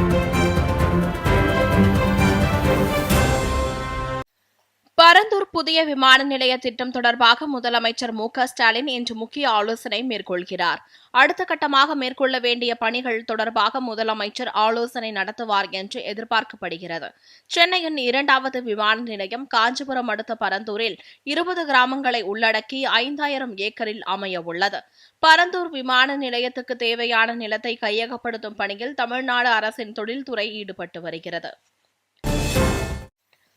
Thank you. Parandur புதிய விமான நிலைய திட்டம் தொடர்பாக முதலமைச்சர் மு ஸ்டாலின் இன்று முக்கிய ஆலோசனை மேற்கொள்கிறார். அடுத்த கட்டமாக மேற்கொள்ள வேண்டிய பணிகள் தொடர்பாக முதலமைச்சர் ஆலோசனை நடத்துவார் என்று எதிர்பார்க்கப்படுகிறது. சென்னையின் இரண்டாவது விமான நிலையம் காஞ்சிபுரம் அடுத்த பரந்தூரில் இருபது கிராமங்களை உள்ளடக்கி ஐந்தாயிரம் ஏக்கரில் அமைய உள்ளது பரந்தூர் விமான நிலையத்துக்கு தேவையான நிலத்தை கையகப்படுத்தும் பணியில் தமிழ்நாடு அரசின் தொழில்துறை ஈடுபட்டு வருகிறது.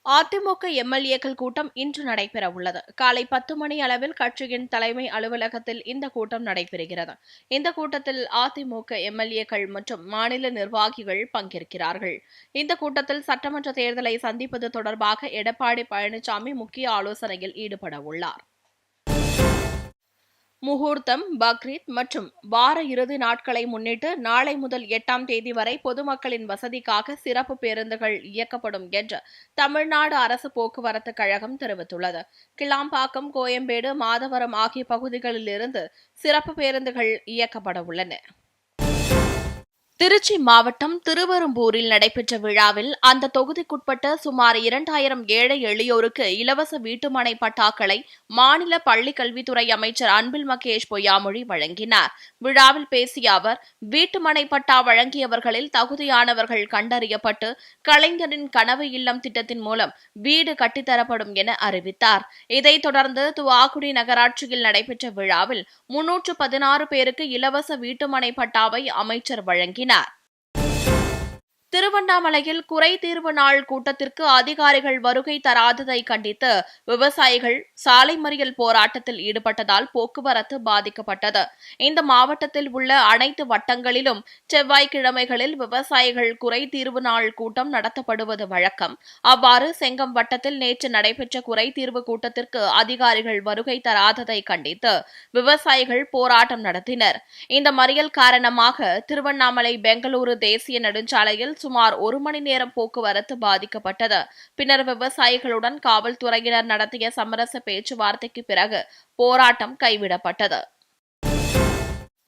அதிமுக எம்எல்ஏக்கள் கூட்டம் இன்று நடைபெற உள்ளது காலை பத்து மணி அளவில் கட்சியின் தலைமை அலுவலகத்தில் இந்த கூட்டம் நடைபெறுகிறது. இந்த கூட்டத்தில் அதிமுக எம்எல்ஏக்கள் மற்றும் மாநில நிர்வாகிகள் பங்கேற்கிறார்கள். இந்த கூட்டத்தில் சட்டமன்ற தேர்தலை சந்திப்பது தொடர்பாக எடப்பாடி பழனிசாமி முக்கிய ஆலோசனையில் ஈடுபட உள்ளார் முகூர்த்தம் பக்ரீத் மற்றும் வார இறுதி நாட்களை முன்னிட்டு நாளை முதல் எட்டாம் தேதி வரை பொதுமக்களின் வசதிக்காக சிறப்பு பேருந்துகள் இயக்கப்படும் என்று தமிழ்நாடு அரசு போக்குவரத்து கழகம் தெரிவித்துள்ளது. கிளாம்பாக்கம் கோயம்பேடு மாதவரம் ஆகிய பகுதிகளிலிருந்து சிறப்பு பேருந்துகள் இயக்கப்பட உள்ளன. திருச்சி மாவட்டம் திருவெரும்பூரில் நடைபெற்ற விழாவில் அந்த தொகுதிக்குட்பட்ட சுமார் இரண்டாயிரம் ஏழை எளியோருக்கு இலவச வீட்டுமனை பட்டாக்களை மாநில பள்ளிக்கல்வித்துறை அமைச்சர் அன்பில் மகேஷ் பொய்யாமொழி வழங்கினார். விழாவில் பேசிய அவர் வீட்டுமனை பட்டா வழங்கியவர்களில் தகுதியானவர்கள் கண்டறியப்பட்டு கலைஞரின் கனவு இல்லம் திட்டத்தின் மூலம் வீடு கட்டித்தரப்படும் என அறிவித்தார். இதைத் தொடர்ந்து துவாக்குடி நகராட்சியில் நடைபெற்ற விழாவில் முன்னூற்று பதினாறு பேருக்கு இலவச வீட்டுமனை பட்டாவை அமைச்சர் வழங்கினார். not. திருவண்ணாமலையில் குறை தீர்வு நாள் கூட்டத்திற்கு அதிகாரிகள் வருகை தராததை கண்டித்து விவசாயிகள் சாலை மறியல் போராட்டத்தில் ஈடுபட்டதால் போக்குவரத்து பாதிக்கப்பட்டது. இந்த மாவட்டத்தில் உள்ள அனைத்து வட்டங்களிலும் செவ்வாய்க்கிழமைகளில் விவசாயிகள் குறை தீர்வு நாள் கூட்டம் நடத்தப்படுவது வழக்கம். அவ்வாறு செங்கம் வட்டத்தில் நேற்று நடைபெற்ற குறை தீர்வு கூட்டத்திற்கு அதிகாரிகள் வருகை தராததை கண்டித்து விவசாயிகள் போராட்டம் நடத்தினர். இந்த மறியல் காரணமாக திருவண்ணாமலை பெங்களூரு தேசிய நெடுஞ்சாலையில் சுமார் சுமார் ஒரு மணி நேரம் போக்குவரத்து பாதிக்கப்பட்டது. பின்னர் விவசாயிகளுடன் காவல்துறையினர் நடத்திய சமரச பேச்சுவார்த்தைக்கு பிறகு போராட்டம் கைவிடப்பட்டது.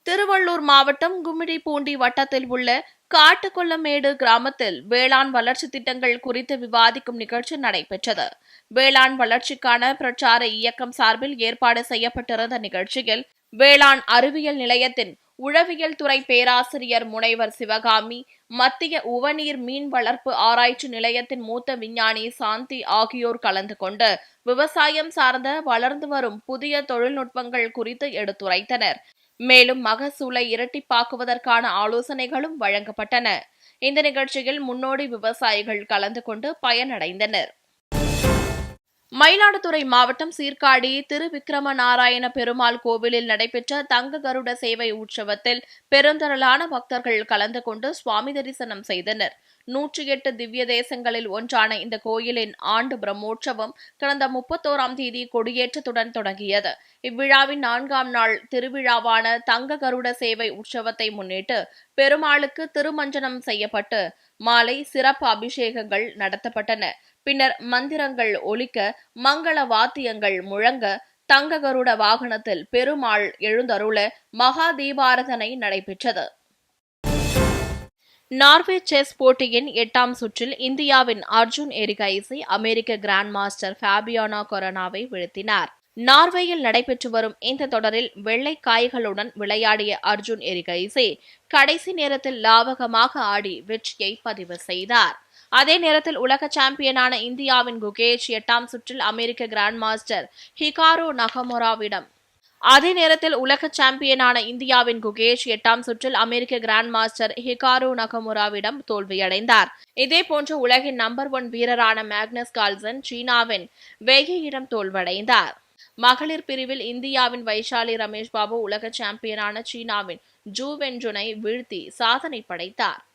திருவள்ளூர் மாவட்டம் கும்மிடிப்பூண்டி வட்டத்தில் உள்ள காட்டுக்கொள்ளமேடு கிராமத்தில் வேளாண் வளர்ச்சி திட்டங்கள் குறித்து விவாதிக்கும் நிகழ்ச்சி நடைபெற்றது. வேளாண் வளர்ச்சிக்கான பிரச்சார இயக்கம் சார்பில் ஏற்பாடு செய்யப்பட்டிருந்த நிகழ்ச்சியில் வேளாண் அறிவியல் நிலையத்தின் உழவியல் துறை பேராசிரியர் முனைவர் சிவகாமி மத்திய உவநீர் மீன் வளர்ப்பு ஆராய்ச்சி நிலையத்தின் மூத்த விஞ்ஞானி சாந்தி ஆகியோர் கலந்து கொண்டு விவசாயம் சார்ந்த வளர்ந்து வரும் புதிய தொழில்நுட்பங்கள் குறித்து எடுத்துரைத்தனர். மேலும் மகசூலை இரட்டிப்பாக்குவதற்கான ஆலோசனைகளும் வழங்கப்பட்டன. இந்த நிகழ்ச்சியில் முன்னோடி விவசாயிகள் கலந்து கொண்டு பயனடைந்தனர். மயிலாடுதுறை மாவட்டம் சீர்காழி திருவிக்கிரம நாராயண பெருமாள் கோவிலில் நடைபெற்ற தங்க கருட சேவை உற்சவத்தில் பெருந்திரளான பக்தர்கள் கலந்து கொண்டு சுவாமி தரிசனம் செய்தனர். நூற்றி எட்டு திவ்ய தேசங்களில் ஒன்றான இந்த கோயிலின் ஆண்டு பிரம்மோற்சவம் கடந்த முப்பத்தோராம் தேதி கொடியேற்றத்துடன் தொடங்கியது. இவ்விழாவின் நான்காம் நாள் திருவிழாவான தங்க கருட சேவை உற்சவத்தை முன்னிட்டு பெருமாளுக்கு திருமஞ்சனம் செய்யப்பட்டு மாலை சிறப்பு அபிஷேகங்கள் நடத்தப்பட்டன. பின்னர் மந்திரங்கள் ஒலிக்க மங்கள வாத்தியங்கள் முழங்க தங்க கருட வாகனத்தில் பெருமாள் எழுந்தருள மகா தீபாரதனை நடைபெற்றது. நார்வே செஸ் போட்டியின் எட்டாம் சுற்றில் இந்தியாவின் அர்ஜுன் எரிகைசி அமெரிக்க கிராண்ட் மாஸ்டர் ஃபேபியானா கொரோனாவை வீழ்த்தினார். நார்வேயில் நடைபெற்று வரும் இந்த தொடரில் வெள்ளை காய்களுடன் விளையாடிய அர்ஜுன் எரிகைசி கடைசி நேரத்தில் லாவகமாக ஆடி வெற்றியை பதிவு செய்தார். அதே நேரத்தில் உலக சாம்பியனான இந்தியாவின் குகேஷ் எட்டாம் சுற்றில் அமெரிக்க கிராண்ட் மாஸ்டர் ஹிகாரோ நகமொராவிடம். அதே நேரத்தில் உலக சாம்பியனான இந்தியாவின் குகேஷ் எட்டாம் சுற்றில் அமெரிக்க கிராண்ட் மாஸ்டர் ஹிகாரோ நகமுராவிடம் தோல்வியடைந்தார். இதே போன்று உலகின் நம்பர் ஒன் வீரரான மேக்னஸ் கால்சன் சீனாவின் வெய்யிடம் தோல்வடைந்தார் மகளிர் பிரிவில் இந்தியாவின் வைஷாலி ரமேஷ் பாபு உலக சாம்பியனான சீனாவின் ஜூ வென்ஜுனை வீழ்த்தி சாதனை படைத்தார்.